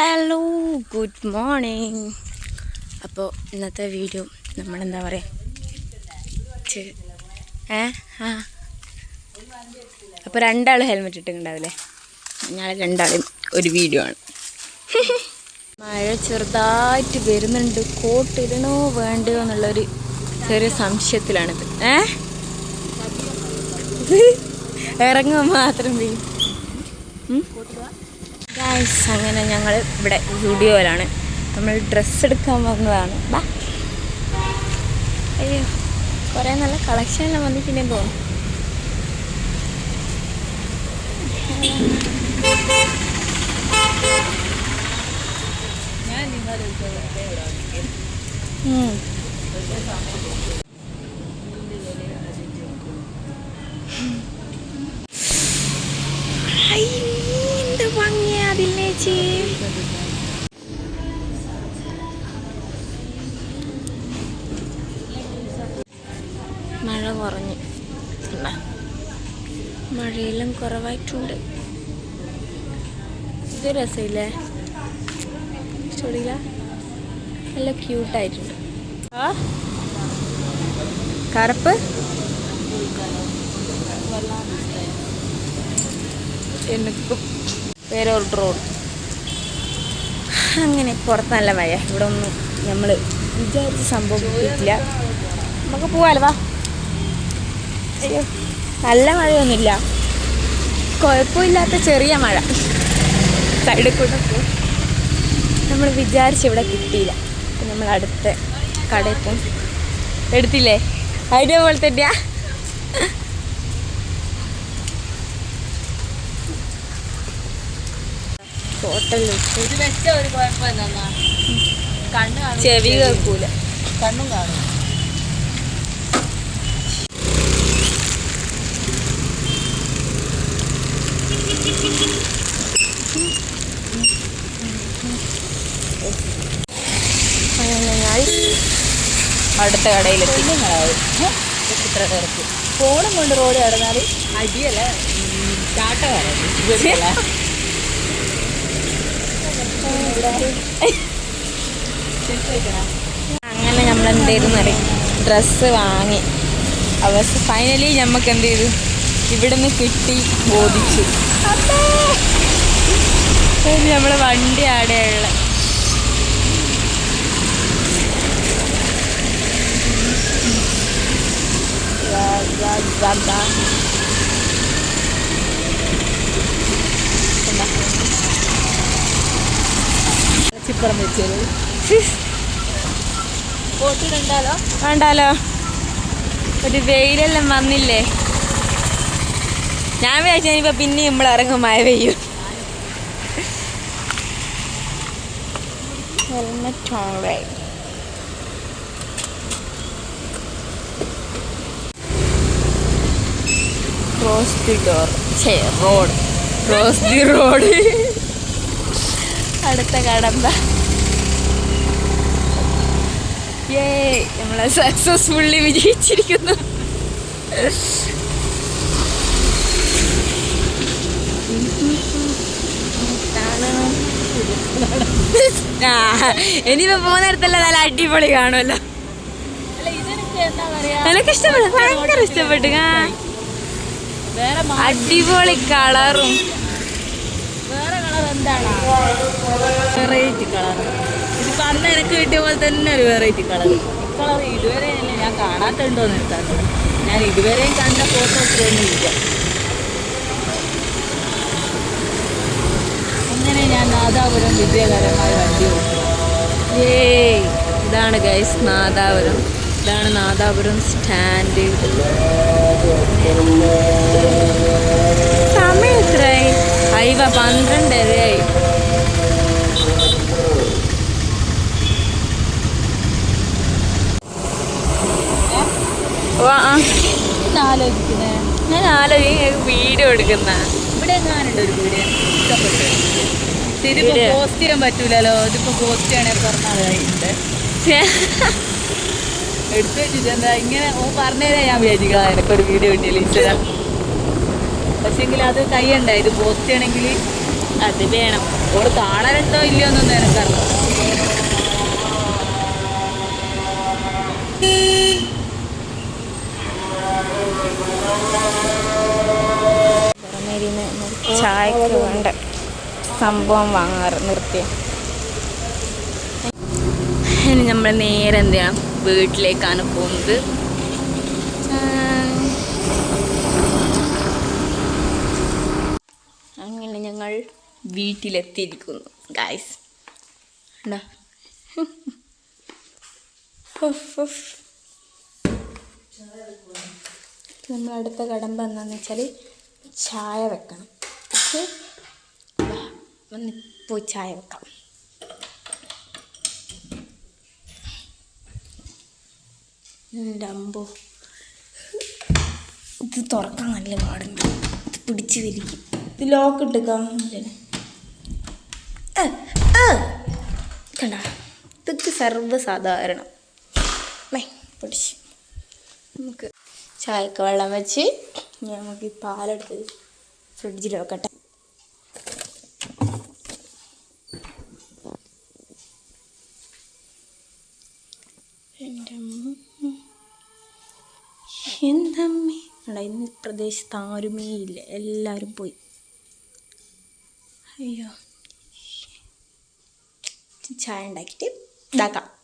Hello good morning അപ്പോൾ ഇന്നത്തെ video നമ്മളെന്താ പറയുക ഏ? ആ. അപ്പോൾ രണ്ടാൾ ഹെൽമെറ്റ് ഇട്ടിട്ടുണ്ടാവില്ലേ? ഞങ്ങൾ രണ്ടാളും ഒരു വീഡിയോ ആണ്. മഴ ചെറുതായിട്ട് വരുന്നുണ്ട്. കോട്ടിടണോ വേണ്ടയോ എന്നുള്ളൊരു ചെറിയ സംശയത്തിലാണിത്. ഏ? ഇറങ്ങുക മാത്രം പെയ്യും ഗായ്സ് അങ്ങനെ ഞങ്ങൾ ഇവിടെ സ്റ്റുഡിയോയിലാണ്. നമ്മൾ ഡ്രസ്സ് എടുക്കാൻ വന്നതാണ്. ബാ. അയ്യോ കുറേ നല്ല കളക്ഷനെല്ലാം വന്നിട്ടുണ്ടെന്ന് തോന്നുന്നു. ഉം. അതില്ലേ ചേ മഴ കുറഞ്ഞു. മഴയിലും മഴയെല്ലാം കുറവായിട്ടുണ്ട്. ഇത് രസമില്ലേ? ഇഷ്ടപ്പെടില്ല? നല്ല ക്യൂട്ടായിട്ടുണ്ട്. ആ? കറുപ്പ്? എനിക്കും വേറെ ഒരു റോഡ് അങ്ങനെ പുറത്ത് നല്ല മഴ ഇവിടെ ഒന്നും നമ്മൾ വിചാരിച്ച സംഭവം കിട്ടില്ല നമുക്ക് പോവാലോ വാ. അയ്യോ നല്ല മഴയൊന്നുമില്ല. കുഴപ്പമില്ലാത്ത ചെറിയ മഴ. സൈഡിൽ കൂടെ പോകും നമ്മൾ വിചാരിച്ച് ഇവിടെ കിട്ടിയില്ല. നമ്മൾ അടുത്ത കടയിൽ പോകും എടുത്തില്ലേ? അതിന്റെ പോലെ തന്നെയാ. ടോട്ടൽ ഇത് വെച്ച ഒരു കണ്ണ് കാണും. ചെവി കേൾക്കൂല. കണ്ണും കാണും. അടുത്ത കടയിലെത്തി. ഇത്ര തിരക്ക് ഫോണും കൊണ്ട് റോഡ് കടന്നാൽ അടിയല്ല? ചാട്ട അങ്ങനെ നമ്മൾ എന്ത് ചെയ്തു അറിയാം ഡ്രസ്സ് വാങ്ങി. അവസ് ഫൈനലി നമുക്ക് എന്ത് ചെയ്തു ഇവിടുന്ന് കിട്ടി ബോധിച്ചു. നമ്മളെ വണ്ടി ആടെയുള്ള. ചിപ്പറം വെച്ചത് വേണ്ടാലോ ഒരു വെയിലെല്ലാം വന്നില്ലേ? ഞാൻ വിചാരിച്ചു ഇനിയിപ്പോ പിന്നെ നമ്മൾ ഇറങ്ങും മഴ പെയ്യും. Helmet on right cross the door ഛേ റോഡ്. ക്രോസ് ദി റോഡ് അടുത്ത കടമ്പ. ഏ നമ്മളെ സക്സസ്ഫുള്ളി വിജയിച്ചിരിക്കുന്നു. ആ ഇനിയിപ്പോ പോകുന്നിടത്തല്ല നല്ല അടിപൊളി കാണുമല്ലോ. എനിക്ക് ഇഷ്ടപ്പെട്ടു. ഭയങ്കര ഇഷ്ടപ്പെട്ടു അടിപൊളി കളറും. എന്താണ് വെറൈറ്റി കളർ ഇതിപ്പോ അന്ന് എനിക്ക് കിട്ടിയ പോലെ തന്നെ ഒരു വെറൈറ്റി കളർ കളർ ഇതുവരെ തന്നെ ഞാൻ കാണാത്തുണ്ടോന്ന് എടുത്താണ് ഞാൻ ഇതുവരെയും കണ്ട ഫോട്ടോസ് ഒന്നും ഇല്ല. അങ്ങനെ ഞാൻ നാദാപുരം വിജയകരമായ വണ്ടി ഏ ഇതാണ് ഗൈസ് നാദാപുരം. ഇതാണ് നാദാപുരം സ്റ്റാൻഡ് പന്ത്രണ്ട് പന്ത്രണ്ടരയായി ആലോചിക്കുന്നേ ഞാൻ ആലോചിക്കുന്ന വീഡിയോ എടുക്കുന്ന. ഇവിടെ എങ്ങാനുണ്ട് ഒരു വീഡിയോ? ഇതിപ്പോ പോസ്റ്റ് ചെയ്യാൻ പറ്റൂലല്ലോ. ഇതിപ്പോ പോസ്റ്റ് ചെയ്യണേ പറഞ്ഞാലുണ്ട് എടുത്തു വെച്ചിട്ട് എന്താ ഇങ്ങനെ ഓ പറഞ്ഞേരാ ഞാൻ വിചാരിക്കാം. എനിക്കൊരു വീഡിയോ കിട്ടിയില്ല ഇൻസ്റ്റാഗ്രാം പക്ഷെങ്കിൽ അത് കയ്യണ്ട ഇത് പോസ്റ്റ് ചെയ്യണമെങ്കിൽ അത് വേണം. ഓൾ കാണലുണ്ടോ ഇല്ലയോ എന്നൊന്നും എനിക്കറിയാം ചായക്ക് വേണ്ട സംഭവം വാങ്ങാറ് നിർത്തി. ഇനി നമ്മൾ നേരെ എന്ത് ചെയ്യണം? വീട്ടിലേക്കാണ് പോകുന്നത് അങ്ങനെ ഞങ്ങൾ വീട്ടിലെത്തിയിരിക്കുന്നു. ഗായ്സ് നമ്മൾ അടുത്ത കടമ്പ എന്താണെന്ന് വെച്ചാൽ ചായ വെക്കണം. പക്ഷേ വന്ന് പോയി ചായ വെക്കാം. അമ്പോ? ഇത് തുറക്കാൻ നല്ല പാടുണ്ട്. ഇത് പിടിച്ച് വലിക്കും. ഇത് ലോക്ക് ഇട്ടേക്കാം കണ്ട. ഇതൊക്കെ സർവസാധാരണം. മേ പിടിച്ച്. നമുക്ക് ചായക്ക് വെള്ളം വെച്ച് നമുക്ക് ഈ പാലെടുത്ത് ഫ്രിഡ്ജിൽ വെക്കട്ടെ. എന്തമ്മേ എടാ ഇന്ന് പ്രദേശത്ത് ആരുമേ ഇല്ല. എല്ലാവരും പോയി. അയ്യോ. ചായ ഉണ്ടാക്കിയിട്ട് ഇതാക്കാം.